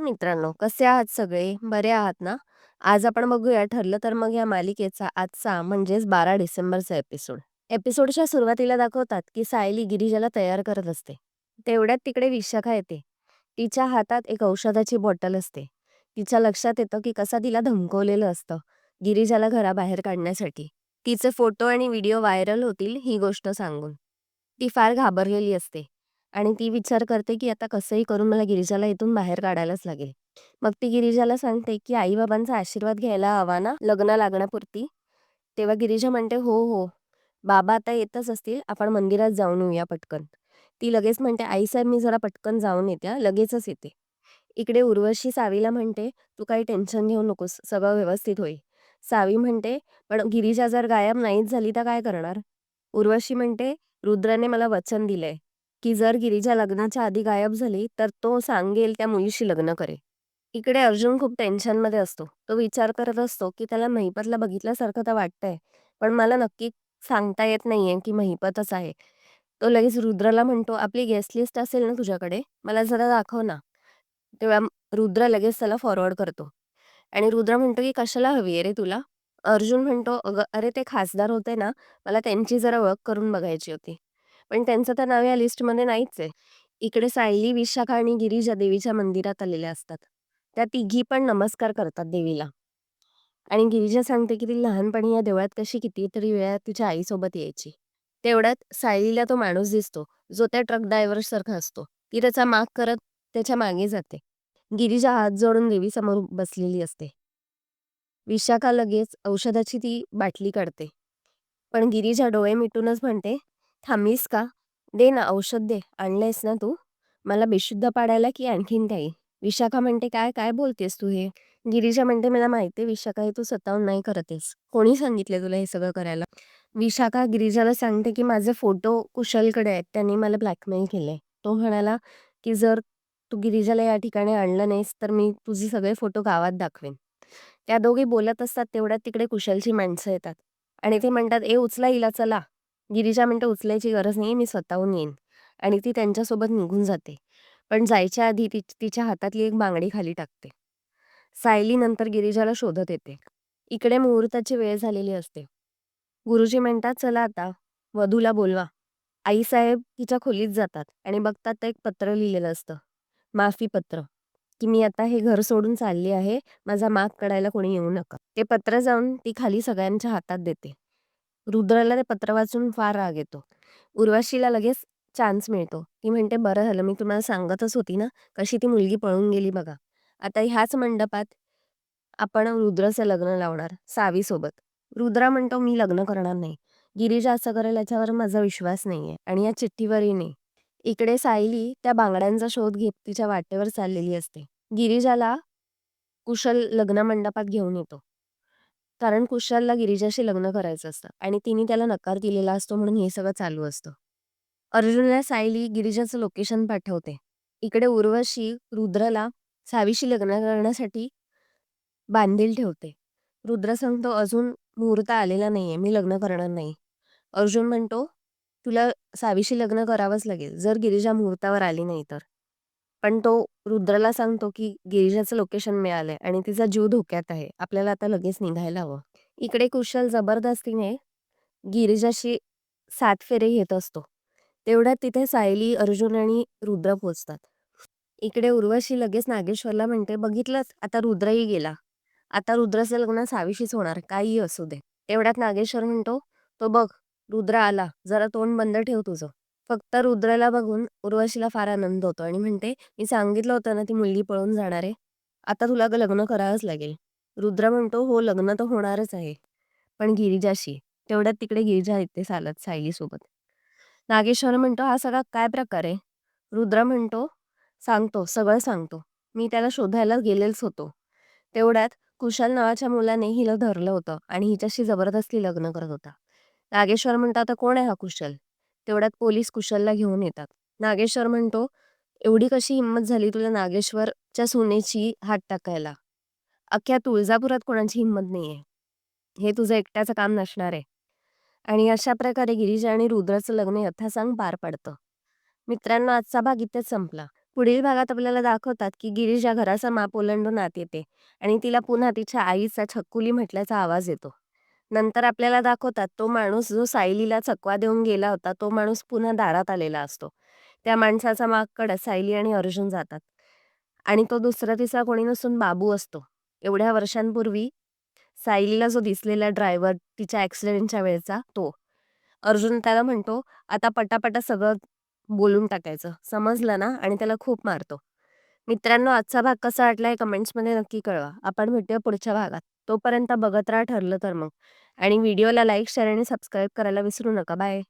मित्रांनो कसे आहात सगळे? बरे आहात ना? आज आपण बघूया ठरलं तर मग या मालिकेचा आजचा म्हणजेच बारा डिसेंबरचा एपिसोड. एपिसोडच्या सुरुवातीला दाखवतात की सायली गिरिजाला तयार करत असते. तेवढ्यात तिकडे विशाखा येते. तिच्या हातात एक औषधाची बॉटल असते. तिच्या लक्षात येतं की कसा तिला धमकवलेलं असतं गिरिजाला घराबाहेर काढण्यासाठी. तिचे फोटो आणि व्हिडिओ व्हायरल होतील ही गोष्ट सांगून. ती फार घाबरलेली असते. आणि ती विचार करते की आता कसंही करून मला गिरिजाला इथून बाहेर काढायलाच लागेल. मग ती गिरिजाला सांगते की आई बाबांचा आशीर्वाद घ्यायला हवा ना लग्न लागण्यापुरती. तेव्हा गिरिजा म्हणते हो हो. बाबा आता येतच असतील. आपण मंदिरात जाऊन येऊया पटकन. ती लगेच म्हणते आई साहेब मी जरा पटकन जाऊन येते लगेचच येते. इकडे उर्वशी सावीला म्हणते तू काही टेन्शन घेऊ नकोस. सगळं व्यवस्थित होईल. सावी म्हणते पण गिरिजा जर गायब नाहीच झाली तर काय करणार? उर्वशी म्हणते रुद्राने मला वचन दिलंय. की जर गिरीजा लग्नाच्या आधी गायब झाली तर तो सांगेल त्या मुलीशी लग्न करेल. इकडे अर्जुन खूप टेन्शनमध्ये असतो. तो विचार करत असतो की त्याला महिपतला बघितल्यासारखं तर वाटतंय पण मला नक्की सांगता येत नाहीये की महिपतच आहे. तो लगेच रुद्रला म्हणतो आपली गेस्ट लिस्ट असेल ना तुझ्याकडे? मला जरा दाखव ना. तेव्हा रुद्र लगेच त्याला फॉरवर्ड करतो. आणि रुद्र म्हणतो की कशाला हवी आहे रे तुला? अर्जुन म्हणतो अगं अरे ते खासदार होते ना मला त्यांची जरा ओळख करून बघायची होती. पण त्यांचं तर नाव या लिस्टमध्ये नाहीच आहे. इकडे सायली विशाखा आणि गिरीजा देवीच्या मंदिरात आलेल्या असतात. त्या तिघी पण नमस्कार करतात देवीला. आणि गिरीजा सांगते की ती लहानपणी या देवळात कशी कितीतरी वेळा तिच्या आईसोबत यायची. तेवढ्यात सायलीला तो माणूस दिसतो जो त्या ट्रक ड्रायव्हर सारखा असतो. ती त्याचा माग करत त्याच्यामागे जाते. गिरीजा हात जोडून देवीसमोर बसलेली असते. विशाखा लगेच औषधाची ती बाटली काढते. पण गिरीजा डोळे मिटूनच म्हणते थांबलीस का? दे ना औषध दे. आणलंयस ना तू? मला बेशुद्ध पाडायला की आणखीन काही? विशाखा म्हणते काय काय बोलतेस तू हे? गिरीजा म्हणते मला माहितीये विशाखा हे तू स्वतःहून नाही करतेस. कोणी सांगितले तुला हे सगळं करायला? विशाखा गिरीजाला सांगते की माझे फोटो कुशलकडे आहेत. त्यांनी मला ब्लॅकमेल केले तो म्हणाला की जर तू गिरीजाला या ठिकाणी आणलं नाहीस तर मी तुझे सगळे फोटो गावात दाखवेन. त्या दोघी बोलत असतात तेवढ्यात तिकडे कुशलची माणसं येतात. आणि ते म्हणतात ए उचला हिला चला. गिरीजा म्हणते उचलायची गरज नाही मी स्वतःहून येईन. आणि ती त्यांच्यासोबत निघून जाते. पण जायच्या आधी ती तिच्या हातातली एक बांगडी खाली टाकते. सायली नंतर गिरिजाला शोधत येते. इकडे मुहूर्ताची वेळ झालेली असते. गुरुजी म्हणतात चला आता. वधूला बोलवा. आईसाहेब तिच्या खोलीत जातात आणि बघतात तर एक पत्र लिहिलेलं असतं. माफी पत्र. की मी आता हे घर सोडून चालली आहे. माझा माग काढायला कोणी येऊ नका. ते पत्र जाऊन ती खाली सगळ्यांच्या हातात देते. रुद्राला ते पत्र वाचून फार राग येतो. उर्वशीला लगेच चान्स मिळतो. ती म्हणते बरं झालं मी तुम्हाला सांगतच होती ना कशी ती मुलगी पळून गेली बघा. आता ह्याच मंडपात आपण रुद्रचं लग्न लावणार सावीसोबत रुद्र रुद्रा म्हणतो मी लग्न करणार नाही. गिरीजा असं करेल याच्यावर माझा विश्वास नाहीये आणि या चिठ्ठीवरही नाही. इकडे सायली त्या बांगड्यांचा शोध घेत तिच्या वाटेवर चाललेली असते. गिरीजाला कुशल लग्न मंडपात घेऊन येतो. कारण कुशालला गिरिजाशी लग्न करायचं असतं आणि तिने त्याला नकार दिलेला असतो म्हणून हे सगळं चालू असतं. अर्जुनला सायली गिरिजाचं लोकेशन पाठवते. इकडे उर्वशी रुद्रला सावीशी लग्न करण्यासाठी बांधील ठेवते. रुद्र सांगतो अजून मुहूर्त आलेला नाहीये मी लग्न करणार नाही. अर्जुन म्हणतो तुला सावीशी लग्न करावंच लागेल. जर गिरिजा मुहूर्तावर आली नाही तर. पण तो रुद्रला सांगतो की गिरिजाचं लोकेशन मिळालंय आणि तिचा जीव धोक्यात आहे. आपल्याला आता लगेच निघायला हवं. इकडे कुशल जबरदस्तीने गिरिजाशी सात फेरे घेत असतो. तेवढ्यात तिथे सायली अर्जुन आणि रुद्र पोचतात इकडे उर्वशी लगेच नागेश्वरला म्हणते बघितलंच आता रुद्रही गेला. आता रुद्राचं लग्न सावीशीच होणार. काहीही असू दे. तेवढ्यात नागेश्वर म्हणतो तो बघ रुद्र आला. जरा तोंड बंद ठेव तुझं. फक्त रुद्रला बघून उर्वशीला फार आनंद होतो आणि म्हणते मी सांगितलं होतं ना ती मुलगी पळून जाणार आहे. आता तुला लग्न करावंच लागेल. रुद्र म्हणतो हो लग्न तर होणारच आहे. पण गिरिजाशी तेवढ्यात तिकडे गिरिजा येते चालत सायलीसोबत. नागेश्वर म्हणतो हा सगळा काय प्रकार आहे? रुद्र म्हणतो सांगतो सगळं सांगतो. मी त्याला शोधायला गेलेच होतो. तेवढ्यात कुशल नावाच्या मुलाने हिला धरलं होतं आणि हिच्याशी जबरदस्ती लग्न करत होता. नागेश्वर म्हणतो आता कोण आहे हा कुशल? तेवढ्यात पोलीस कुशलला घेऊन येतात. नागेश्वर म्हणतो एवढी कशी हिंमत झाली तुला नागेश्वरच्या सुनेची हात टाकायला? अख्ख्या तुळजापुरात कोणाची हिंमत नाहीये. हे तुझं एकट्याचं काम नसणार आहे. आणि अशा प्रकारे गिरीजा आणि रुद्राचं लग्न यथासांग पार पडतं. मित्रांनो आजचा भाग इथेच संपला. पुढील भागात आपल्याला दाखवतात की गिरीजा घराचा माप ओलांडून आत येते आणि तिला पुन्हा तिच्या आईचा छक्कुली म्हटल्याचा आवाज येतो. नंतर आपल्याला दाखवतात तो माणूस जो सायलीला चकवा देऊन गेला होता तो माणूस पुन्हा दारात आलेला असतो. त्या माणसाचा मागकडं सायली आणि अर्जुन जातात. आणि तो दुसरा तिसरा कोणी नसून बाबू असतो. एवढ्या वर्षांपूर्वी सायलीला जो दिसलेला ड्रायव्हर तिच्या ॲक्सिडेंटच्या वेळेचा तो. अर्जुन त्याला म्हणतो आता पटापटा सगळं बोलून टाकायचं. समजलं ना? आणि त्याला खूप मारतो. मित्रांनो आजचा भाग कसा वाटला वाटलाय कमेंट्समध्ये नक्की कळवा. आपण भेटूया पुढच्या भागात. तोपर्यंत बघत राहा ठरलं तर मग. आणि व्हिडिओला लाईक शेअर आणि सबस्क्राईब करायला विसरू नका. बाय.